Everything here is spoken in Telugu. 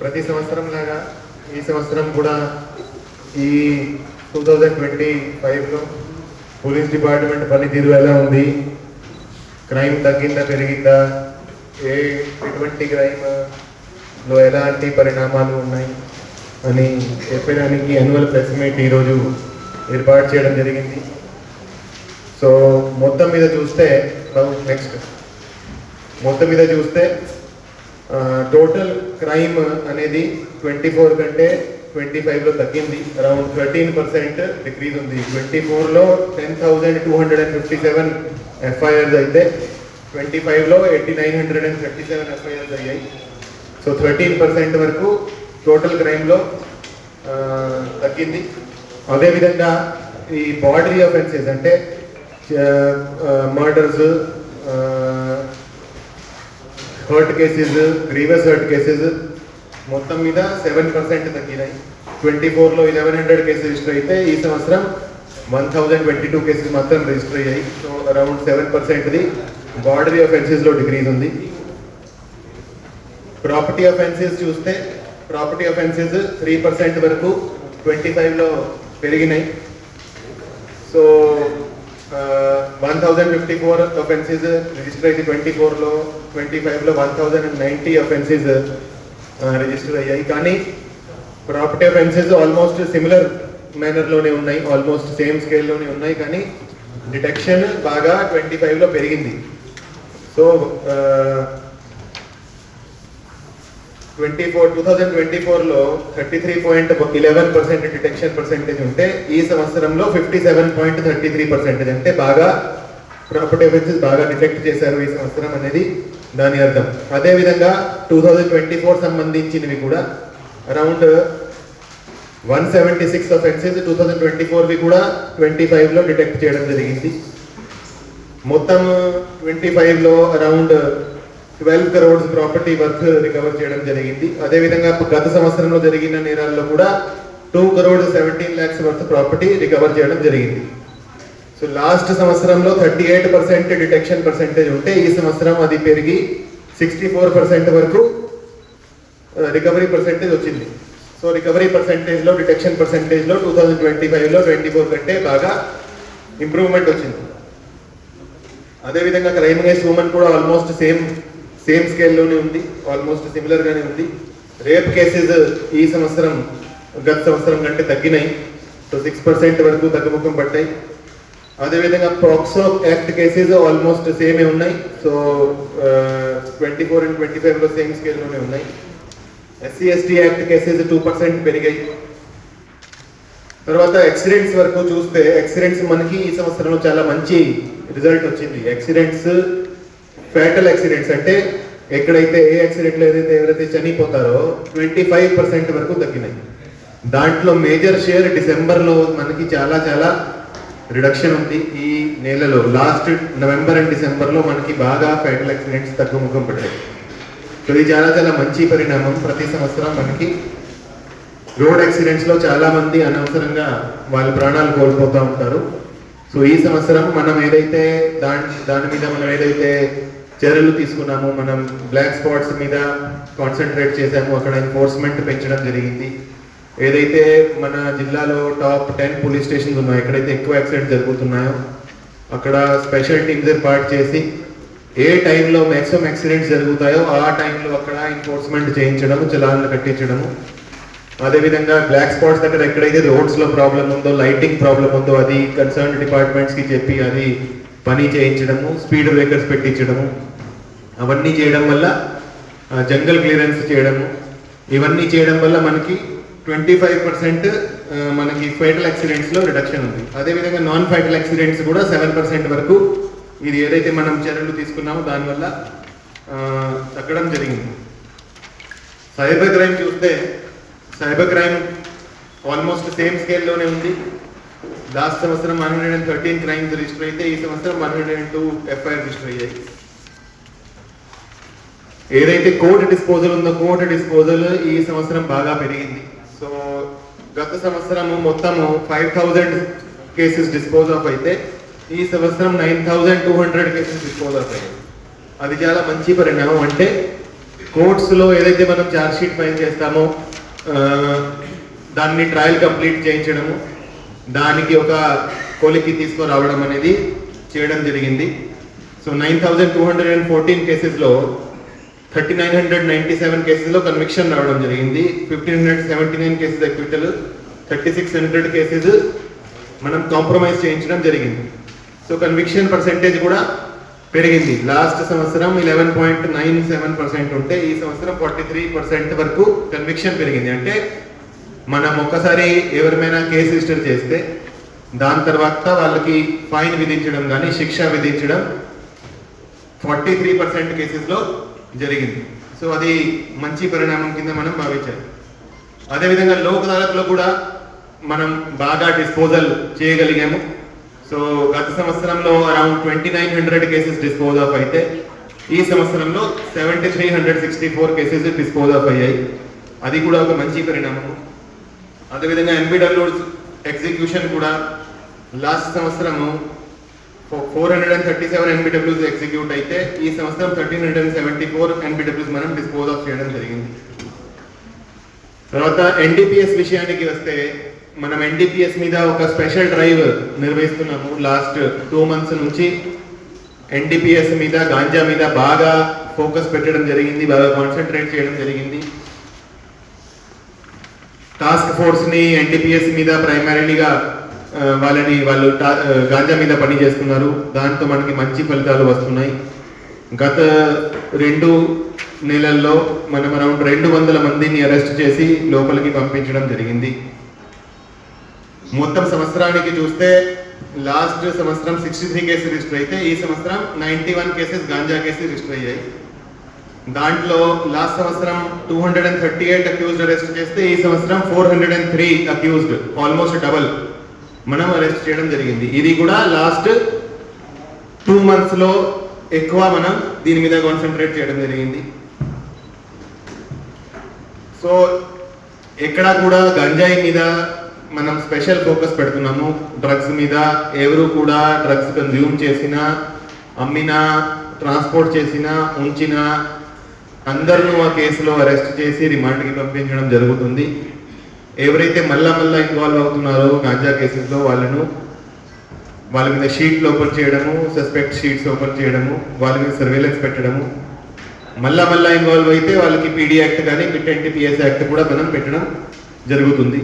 ప్రతి సంవత్సరం లాగా ఈ సంవత్సరం కూడా ఈ టూ థౌజండ్ ట్వంటీ ఫైవ్లో పోలీస్ డిపార్ట్మెంట్ పనితీరు ఎలా ఉంది? క్రైమ్ తగ్గిందా పెరిగిందా? ఏ ఎటువంటి క్రైమ్లో ఎలాంటి పరిణామాలు ఉన్నాయి అని చెప్పడానికి యాన్యువల్ ప్రెస్ మీట్ ఈరోజు ఏర్పాటు చేయడం జరిగింది. సో మొత్తం మీద చూస్తే నెక్స్ట్ మొత్తం మీద చూస్తే టోటల్ క్రైమ్ అనేది ట్వంటీ ఫోర్ కంటే ట్వంటీ ఫైవ్లో తగ్గింది. అరౌండ్ థర్టీన్ పర్సెంట్ డిక్రీజ్ ఉంది. ట్వంటీ ఫోర్లో ten thousand two hundred and fifty seven FIRs అయితే ట్వంటీ ఫైవ్లో eighty nine hundred and thirty seven FIRs అయ్యాయి. సో థర్టీన్ పర్సెంట్ వరకు టోటల్ క్రైమ్లో తగ్గింది. అదేవిధంగా ఈ బాడీ అఫెన్సెస్ అంటే murders hurt cases grievous hurt cases మొత్తం మీద సెవెన్ పర్సెంట్ తగ్గినాయి. ట్వంటీ ఫోర్లో ఇలెవెన్ హండ్రెడ్ కేసెస్ రిజిస్టర్ అయితే ఈ సంవత్సరం one thousand twenty two cases మాత్రం రిజిస్టర్ అయ్యాయి. సో అరౌండ్ సెవెన్ పర్సెంట్ది బార్డరీ అఫెన్సెస్లో డిక్రీజ్ ఉంది. ప్రాపర్టీ అఫెన్సెస్ చూస్తే ప్రాపర్టీ అఫెన్సెస్ త్రీ పర్సెంట్ వరకు ట్వంటీ ఫైవ్లో పెరిగినాయి. So thousand fifty four offences register అయితే ట్వంటీ ఫోర్లో ట్వంటీ ఫైవ్లో one thousand and ninety offences register అయ్యాయి. కానీ ప్రాపర్టీ అఫెన్సెస్ ఆల్మోస్ట్ సిమిలర్ మేనర్లోనే ఉన్నాయి ఆల్మోస్ట్ సేమ్ స్కేల్లోనే ఉన్నాయి కానీ డిటెక్షన్ బాగా ట్వంటీ ఫైవ్లో పెరిగింది. So twenty four two thousand twenty ఫోర్లో thirty three point eleven percent detection percentage ఉంటే ఈ సంవత్సరంలో fifty seven point thirty three percentage అంటే బాగా ప్రాపర్టీ అఫెన్సెస్ బాగా డిటెక్ట్ చేశారు ఈ సంవత్సరం అనేది దాని అర్థం. అదేవిధంగా టూ థౌజండ్ ట్వంటీ ఫోర్ సంబంధించినవి కూడా around one seventy six offences two thousand twenty ఫోర్వి కూడా ట్వంటీ ఫైవ్లో డిటెక్ట్ చేయడం జరిగింది. మొత్తం ట్వంటీ ఫైవ్లో around twelve crores property worth recover చేయడం జరిగింది. అదేవిధంగా గత సంవత్సరంలో జరిగిన నేరాల్లో కూడా two crore seventeen lakhs worth property recover చేయడం జరిగింది. సో లాస్ట్ సంవత్సరంలో thirty eight percent detection percentage ఉంటే ఈ సంవత్సరం అది పెరిగి సిక్స్టీ ఫోర్ పర్సెంట్ వరకు రికవరీ పర్సెంటేజ్ వచ్చింది. సో రికవరీ పర్సెంటేజ్లో డిటెక్షన్ పర్సెంటేజ్లో టూ థౌజండ్ ట్వంటీ ఫైవ్లో ట్వంటీ ఫోర్ కంటే బాగా ఇంప్రూవ్మెంట్ వచ్చింది. అదేవిధంగా క్రైమ్ అగేన్స్ ఉమెన్ కూడా ఆల్మోస్ట్ సేమ్ సేమ్ స్కేల్లోనే ఉంది ఆల్మోస్ట్ సిమిలర్గానే ఉంది. రేప్ కేసెస్ ఈ సంవత్సరం గత సంవత్సరం కంటే తగ్గినాయి. సో సిక్స్ పర్సెంట్ వరకు తగ్గుముఖం పట్టాయి అదేవిధంగా ప్రాక్సో యాక్ట్ కేసెస్ ఆల్మోస్ట్ సేమే ఉన్నాయి. So twenty four and twenty ఫైవ్లో సేమ్ స్కేల్లోనే ఉన్నాయి. SC ST act cases two percent పెరిగాయి. తర్వాత యాక్సిడెంట్స్ వరకు చూస్తే యాక్సిడెంట్స్ మనకి ఈ సంవత్సరంలో చాలా మంచి రిజల్ట్ వచ్చింది. యాక్సిడెంట్స్ ఫ్యాటల్ యాక్సిడెంట్స్ అంటే ఎక్కడైతే ఏ యాక్సిడెంట్లో ఏదైతే ఎవరైతే చనిపోతారో ట్వంటీ ఫైవ్ పర్సెంట్ వరకు తగ్గినాయి. దాంట్లో మేజర్ షేర్ డిసెంబర్లో మనకి చాలా చాలా రిడక్షన్ ఉంది ఈ నెలలో. లాస్ట్ నవంబర్ అండ్ డిసెంబర్లో మనకి బాగా ఫ్యాటల్ యాక్సిడెంట్స్ తగ్గుముఖం పడ్డాయి. సో ఇది చాలా చాలా మంచి పరిణామం. ప్రతి సంవత్సరం మనకి రోడ్ యాక్సిడెంట్స్లో చాలామంది అనవసరంగా వాళ్ళ ప్రాణాలు కోల్పోతూ ఉంటారు. సో ఈ సంవత్సరం మనం ఏదైతే దాని దాని మీద మనం ఏదైతే చర్యలు తీసుకున్నామో మనం బ్లాక్ స్పాట్స్ మీద కాన్సన్ట్రేట్ చేసాము అక్కడ ఎన్ఫోర్స్మెంట్ పెంచడం జరిగింది. ఏదైతే మన జిల్లాలో టాప్ టెన్ పోలీస్ స్టేషన్స్ ఉన్నాయో ఎక్కడైతే ఎక్కువ యాక్సిడెంట్ జరుగుతున్నాయో అక్కడ స్పెషల్ టీమ్స్ ఏర్పాటు చేసి ఏ టైంలో మ్యాక్సిమం యాక్సిడెంట్స్ జరుగుతాయో ఆ టైంలో అక్కడ ఎన్ఫోర్స్మెంట్ చేయించడము చలాన్లు కట్టించడము. అదేవిధంగా బ్లాక్ స్పాట్స్ దగ్గర ఎక్కడైతే రోడ్స్లో ప్రాబ్లం ఉందో లైటింగ్ ప్రాబ్లం ఉందో అది కన్సర్న్ డిపార్ట్మెంట్స్కి చెప్పి అది పని చేయించడము స్పీడ్ బ్రేకర్స్ పెట్టించడము. అవన్నీ చేయడం వల్ల జంగల్ క్లియరెన్స్ చేయడము. ఇవన్నీ చేయడం వల్ల మనకి ట్వంటీ ఫైవ్ పర్సెంట్ మనకి ఫైటల్ యాక్సిడెంట్స్లో రిడక్షన్ ఉంది. అదేవిధంగా నాన్ ఫైటల్ యాక్సిడెంట్స్ కూడా సెవెన్ పర్సెంట్ వరకు ఇది ఏదైతే మనం చర్యలు తీసుకున్నామో దానివల్ల తగ్గడం జరిగింది. సైబర్ క్రైమ్ చూస్తే సైబర్ క్రైమ్ ఆల్మోస్ట్ సేమ్ స్కేల్లోనే ఉంది. లాస్ట్ సంవత్సరం one hundred and thirteen crimes register అయితే ఈ సంవత్సరం one hundred and two FIR register అయ్యాయి. ఏదైతే కోర్టు డిస్పోజల్ ఉందో కోర్టు డిస్పోజల్ ఈ సంవత్సరం బాగా పెరిగింది. గత సంవత్సరము మొత్తము five thousand cases dispose of అయితే ఈ సంవత్సరం nine thousand two hundred cases dispose of అయ్యాయి. అది చాలా మంచి పరిణామం. అంటే కోర్ట్స్లో ఏదైతే మనం ఛార్జ్ షీట్ ఫైల్ చేస్తామో దాన్ని ట్రయల్ కంప్లీట్ చేయించడము దానికి ఒక కొలికి తీసుకురావడం అనేది చేయడం జరిగింది. So nine thousand two hundred and fourteen కేసెస్లో thirty nine hundred ninety seven కేసెస్లో కన్విక్షన్ రావడం జరిగింది. Fifteen hundred seventy nine cases acquittal thirty six hundred cases మనం కాంప్రమైజ్ చేయించడం జరిగింది. సో కన్విక్షన్ పర్సెంటేజ్ కూడా పెరిగింది. లాస్ట్ సంవత్సరం eleven point nine seven percent ఉంటే ఈ సంవత్సరం ఫార్టీ త్రీ పర్సెంట్ వరకు కన్విక్షన్ పెరిగింది. అంటే మనం ఒక్కసారి ఎవరిమైనా కేసు రిజిస్టర్ చేస్తే దాని తర్వాత వాళ్ళకి ఫైన్ విధించడం కానీ శిక్ష విధించడం ఫార్టీ త్రీ పర్సెంట్ కేసెస్లో జరిగింది. సో అది మంచి పరిణామం కింద మనం భావించాలి. అదేవిధంగా లోక్ అదాలత్లో కూడా మనం బాగా డిస్పోజల్ చేయగలిగాము. సో గత సంవత్సరంలో around twenty nine hundred cases dispose of అయితే ఈ సంవత్సరంలో seventy three hundred sixty four cases dispose of అయ్యాయి. అది కూడా ఒక మంచి పరిణామం అదేవిధంగా ఎన్బిడబ్ల్యూ ఎగ్జిక్యూషన్ కూడా లాస్ట్ సంవత్సరము four hundred and thirty seven NBWs execute అయితే ఈ సంవత్సరం thirteen hundred and seventy four NBWs మనం డిస్పోజ్ ఆఫ్ చేయడం జరిగింది. తర్వాత ఎన్డీపీఎస్ విషయానికి వస్తే మనం ఎన్డీపీఎస్ మీద ఒక స్పెషల్ డ్రైవ్ నిర్వహిస్తున్నాము. లాస్ట్ టూ మంత్స్ నుంచి ఎన్డీపీఎస్ మీద గాంజా మీద బాగా ఫోకస్ పెట్టడం జరిగింది బాగా కాన్సన్ట్రేట్ చేయడం జరిగింది. టాస్క్ ఫోర్స్ని ఎన్డీపీఎస్ మీద ప్రైమరీగా వాళ్ళని వాళ్ళు గాంజా మీద పని చేస్తున్నారు. దాంతో మనకి మంచి ఫలితాలు వస్తున్నాయి. గత రెండు నెలల్లో మనం అరౌండ్ రెండు వందల మందిని అరెస్ట్ చేసి లోపలికి పంపించడం జరిగింది. మొత్తం సంవత్సరానికి చూస్తే లాస్ట్ సంవత్సరం సిక్స్టీ త్రీ కేసెస్ రిజిస్టర్ అయితే ఈ సంవత్సరం నైంటీ వన్ కేసెస్ గాంజా కేసెస్ రిజిస్టర్ అయ్యాయి. దాంట్లో లాస్ట్ సంవత్సరం two hundred and thirty eight accused arrest చేస్తే ఈ సంవత్సరం four hundred and three accused almost double. మనం అరెస్ట్ చేయడం జరిగింది. ఇది కూడా లాస్ట్ టూ మంత్స్లో ఎక్కువ మనం దీని మీద కాన్సన్ట్రేట్ చేయడం జరిగింది. సో ఎక్కడా కూడా గంజాయి మీద మనం స్పెషల్ ఫోకస్ పెడుతున్నాము. డ్రగ్స్ మీద ఎవరు కూడా డ్రగ్స్ కన్జ్యూమ్ చేసినా అమ్మినా ట్రాన్స్పోర్ట్ చేసినా ఉంచినా అందరినూ ఆ కేసులో అరెస్ట్ చేసి రిమాండ్కి పంపించడం జరుగుతుంది. ఎవరైతే మళ్ళా మళ్ళా ఇన్వాల్వ్ అవుతున్నారో గాంజా కేసెస్లో వాళ్ళను వాళ్ళ మీద షీట్లు ఓపెన్ చేయడము సస్పెక్ట్ షీట్స్ ఓపెన్ చేయడము వాళ్ళ మీద సర్వేలెన్స్ పెట్టడము. మళ్ళా మళ్ళా ఇన్వాల్వ్ అయితే వాళ్ళకి పీడీ యాక్ట్ కానీ పిట్ ఎన్టీపీఎస్ యాక్ట్ కూడా మనం పెట్టడం జరుగుతుంది.